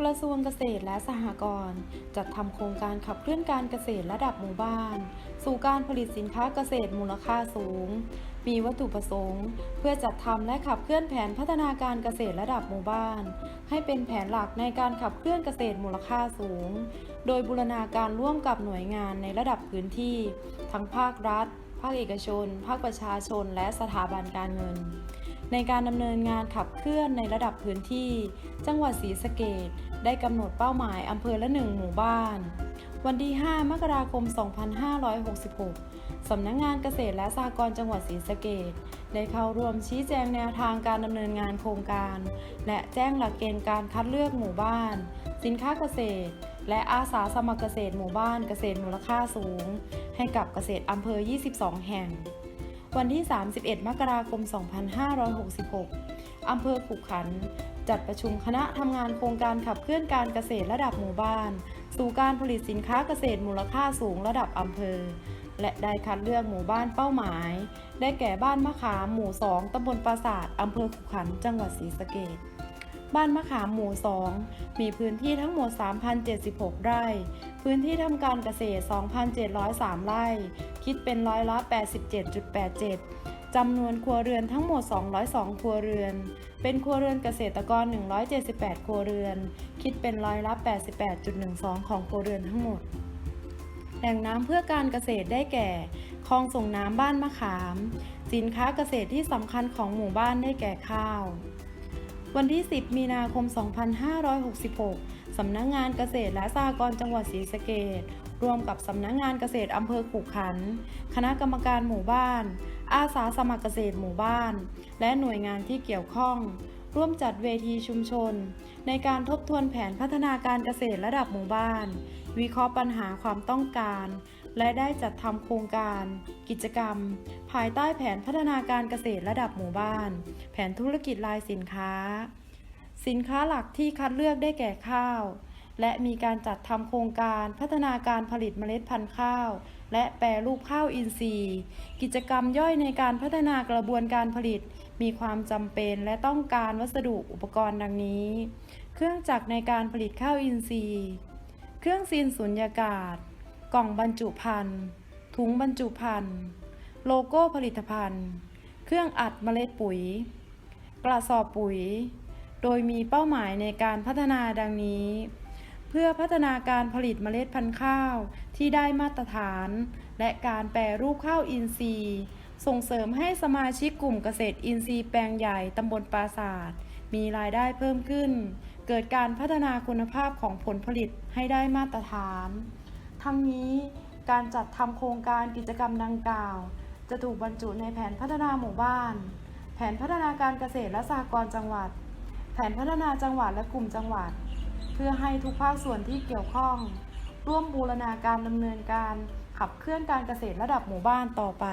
กระทรวงเกษตรและสหกรณ์จัดทำโครงการขับเคลื่อนการเกษตรระดับหมู่บ้าน สู่การผลิตสินค้าเกษตรมูลค่าสูง มีวัตถุประสงค์ เพื่อจัดทำและขับเคลื่อนแผนพัฒนาการเกษตรระดับหมู่บ้าน ให้เป็นแผนหลักในการขับเคลื่อนเกษตรมูลค่าสูง โดยบูรณาการร่วมกับหน่วยงานในระดับพื้นที่ ทั้งภาครัฐ ภาคเอกชน ภาคประชาชน และสถาบันการเงิน ในการดำเนินงานขับเคลื่อนในระดับพื้นที่ จังหวัดศรีสะเกษได้กำหนดเป้าหมายอำเภอละหนึ่งหมู่บ้าน วันที่ 5 มกราคม 2566 สำนักงงานเกษตรและสหกรณ์จังหวัดศรีสะเกษได้เข้าร่วมชี้แจงแนวทางการดำเนินงานโครงการ และแจ้งหลักเกณฑ์การคัดเลือกหมู่บ้าน สินค้าเกษตร และอาสาสมัครเกษตรหมู่บ้านเกษตรมูลค่าสูง ให้กับเกษตรอำเภอ 22 แห่ง วันที่ 31 มกราคม 2566 อำเภอขุขันธ์จัดประชุมคณะทำงานโครงการขับเคลื่อนการเกษตรระดับหมู่บ้าน สู่การผลิตสินค้าเกษตรมูลค่าสูงระดับอำเภอ และได้คัดเลือกหมู่บ้านเป้าหมาย ได้แก่บ้านมะขามหมู่ 2ตำบลปราสาทอำเภอขุขันธ์จังหวัดศรีสะเกษ บ้านมะขามหมู่ 2 มีพื้นที่ทั้งหมด 3,076 ไร่ พื้นที่ทำการเกษตร 2,703 ไร่ คิดเป็นร้อยละ 87.87 จำนวนครัวเรือนทั้งหมด 202 ครัวเรือน เป็นครัวเรือนเกษตรกร 178 ครัวเรือน คิดเป็นร้อยละ 88.12 ของครัวเรือนทั้งหมด แหล่งน้ำเพื่อการเกษตรได้แก่ คลองส่งน้ำบ้านมะขาม สินค้าเกษตรที่สำคัญของหมู่บ้านได้แก่ข้าว วันที่ 10 มีนาคม 2566 สำนักงงานเกษตรและสหกรณ์จังหวัดศรีสะเกษร่วมกับสำนักงงานเกษตรอำเภอขุขันธ์คณะกรรมการหมู่บ้าน อาสาสมัครเกษตรหมู่บ้าน และหน่วยงานที่เกี่ยวข้อง ร่วมจัดเวทีชุมชน ในการทบทวนแผนพัฒนาการเกษตรระดับหมู่บ้าน วิเคราะห์ปัญหาความต้องการ และได้จัดทำโครงการ กิจกรรม ภายใต้แผนพัฒนาการเกษตรระดับหมู่บ้าน แผนธุรกิจรายสินค้า สินค้าหลักที่คัดเลือกได้แก่ข้าว และมีการจัดทำโครงการพัฒนาการผลิตเมล็ดพันธุ์ข้าว และแปรรูปข้าวอินทรีย์ กิจกรรมย่อยในการพัฒนากระบวนการผลิต มีความจำเป็นและต้องการวัสดุอุปกรณ์ดังนี้ เครื่องจักรในการผลิตข้าวอินทรีย์ เครื่องซีนสุญญากาศ กล่องบรรจุภัณฑ์ ถุงบรรจุภัณฑ์ โลโก้ผลิตภัณฑ์ เครื่องอัดเมล็ดปุ๋ย กระสอบปุ๋ย โดยมีเป้าหมายในการพัฒนาดังนี้ เพื่อพัฒนาการผลิตเมล็ดพันธุ์ข้าวที่ได้มาตรฐาน และการแปรรูปข้าวอินทรีย์ ส่งเสริมให้สมาชิกกลุ่มเกษตรอินทรีย์แปลงใหญ่ตำบลปราศาสตร์มีรายได้เพิ่มขึ้น เกิดการพัฒนาคุณภาพของผลผลิตให้ได้มาตรฐาน ทั้งนี้การจัดทำโครงการกิจกรรมดังกล่าว จะถูกบรรจุในแผนพัฒนาหมู่บ้าน แผนพัฒนาการเกษตรและสหกรณ์จังหวัด แผนพัฒนาจังหวัดและกลุ่มจังหวัด เพื่อให้ทุกภาคส่วนที่เกี่ยวข้อง ร่วมบูรณาการดำเนินการขับเคลื่อนการเกษตรระดับหมู่บ้านต่อไป